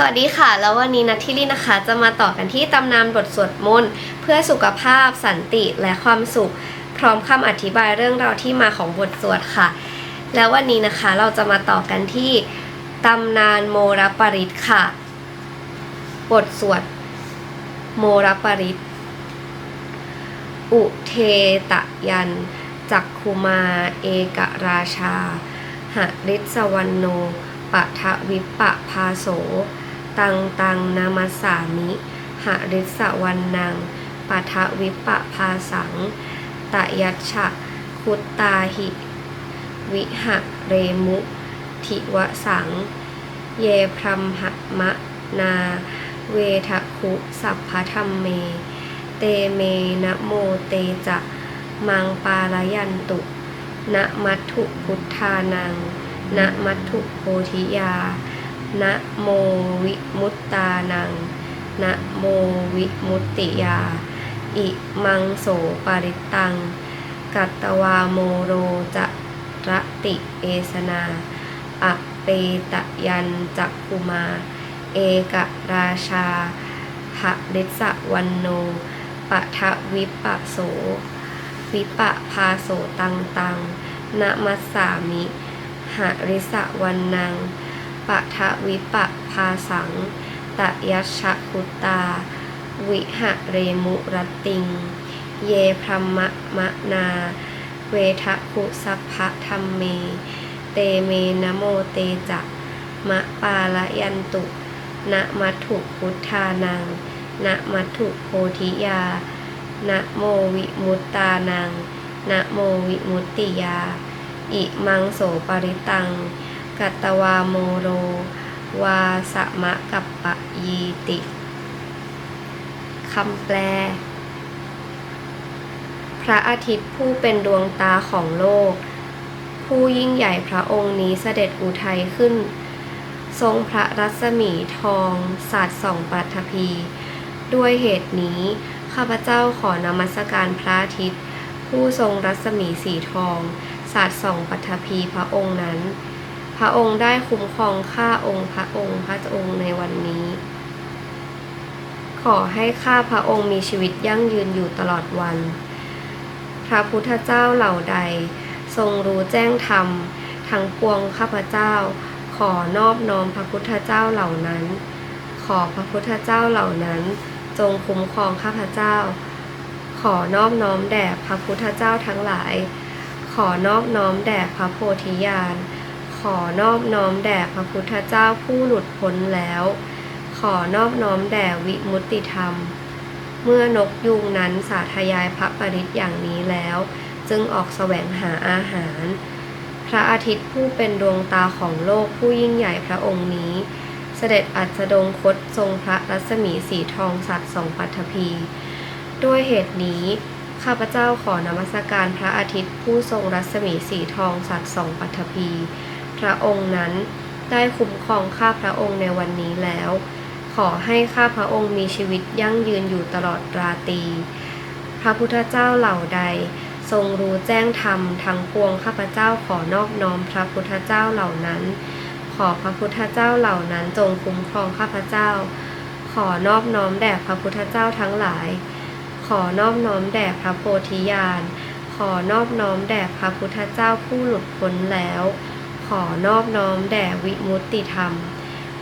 สวัสดีค่ะ แล้ววันนี้นัททิลี่นะคะ จะมาต่อกันที่ตำนานบทสวดมนต์เพื่อสุขภาพสันติและความสุข พร้อมคำอธิบายเรื่องราวที่มาของบทสวดค่ะ แล้ววันนี้นะคะเราจะมาต่อกันที่ตำนานโมรปริตค่ะ บทสวดโมรปริตอุเทตยัน จักคุมาเอกราชาหริสวรรณโนปะทะวิปปะพาโส ตังตังนามัสสามิหริสวรรณังปะทะวิปปะพาสัง ตะยัชะคุตตาหิ วิหะเรมุ ทิวสัง เยพรมหะมะนา เวทะคุสัพพธรรมเม เตเมนะโมเตจะมังปาลยันตุนะมัตถุพุทธานังนะมัตถุโพธิยา นะโมวิมุตตานัง นะโมวิมุตติยา อิมังโสปาริตัง กัตตวาโมโรจะระติเอสนาอะเปตยันจักคุมา เอกราชาหริสวันโนปะทะวิปปะโส วิปะพาโสตังตังนะมัสสามิหริสวันนัง ปะทะวิปะพาสัง ตะยัชะคุตตา วิหะเรมุรติง เยพรมะมะนา เวทะคุสัพพะธรรมเม เตเมนะโมเตจะมะปาละยันตุนะมัถุพุทธานังนะมัถุโพธิยานะโมวิมุตตานังนะโมวิมุตติยา อิมังโสปริตัง กัตวาโมโร วาสมะกัปปะยีติคำแปล พระอาทิตย์ผู้เป็นดวงตาของโลก ผู้ยิ่งใหญ่พระองค์นี้เสด็จอุทัยขึ้น ทรงพระรัศมีทองศาสาดส่องปัทภี ด้วยเหตุนี้ ข้าพเจ้าขอนมัสการพระอาทิตย์ ผู้ทรงรัศมีสีทองศาสาดส่องปัทภีพระองค์นั้น พระองค์ได้คุ้มครองข้าองค์พระองค์พระองค์ในวันนี้ ขอให้ข้าพระองค์มีชีวิตยั่งยืนอยู่ตลอดวัน พระพุทธเจ้าเหล่าใด ทรงรู้แจ้งธรรมทั้งปวงข้าพเจ้า ขอนอบน้อมพระพุทธเจ้าเหล่านั้น ขอพระพุทธเจ้าเหล่านั้น จงคุ้มครองข้าพเจ้า ขอนอบน้อมแด่พระพุทธเจ้าทั้งหลาย ขอนอบน้อมแด่พระโพธิญาณ ขอนอบน้อมแด่พระพุทธเจ้าผู้หลุดพ้นแล้ว ขอนอบน้อมแด่วิมุตติธรรม เมื่อนกยูงนั้นสาธยายพระปริตอย่างนี้แล้ว จึงออกแสวงหาอาหาร พระอาทิตย์ผู้เป็นดวงตาของโลกผู้ยิ่งใหญ่พระองค์นี้ เสด็จอัสดงคตทรงพระรัศมีสีทองสัตว์สองปัทภีด้วยเหตุนี้ข้าพเจ้าขอนมัสการพระอาทิตย์ผู้ทรงรัศมีสีทองสัตว์สองปัทภี พระองค์นั้น ได้คุ้มครองข้าพระองค์ในวันนี้แล้ว ขอให้ข้าพระองค์มีชีวิตยั่งยืนอยู่ตลอดราตรีพระพุทธเจ้าเหล่าใด ทรงรู้แจ้งธรรมทั้งปวงข้าพเจ้าขอนอบน้อมพระพุทธเจ้าเหล่านั้น ขอพระพุทธเจ้าเหล่านั้นจงคุ้มครองข้าพเจ้า ขอนอบน้อมแด่พระพุทธเจ้าทั้งหลาย ขอนอบน้อมแด่พระโพธิญาณขอนอบน้อมแด่พระพุทธเจ้าผู้หลุดพ้นแล้ว ขอนอบน้อมแด่วิมุตติธรรม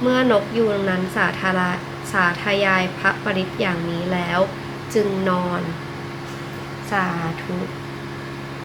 เมื่อนกยูงนั้นสาธาราสาธยายพระปริตอย่างนี้แล้ว จึงนอน สาธุ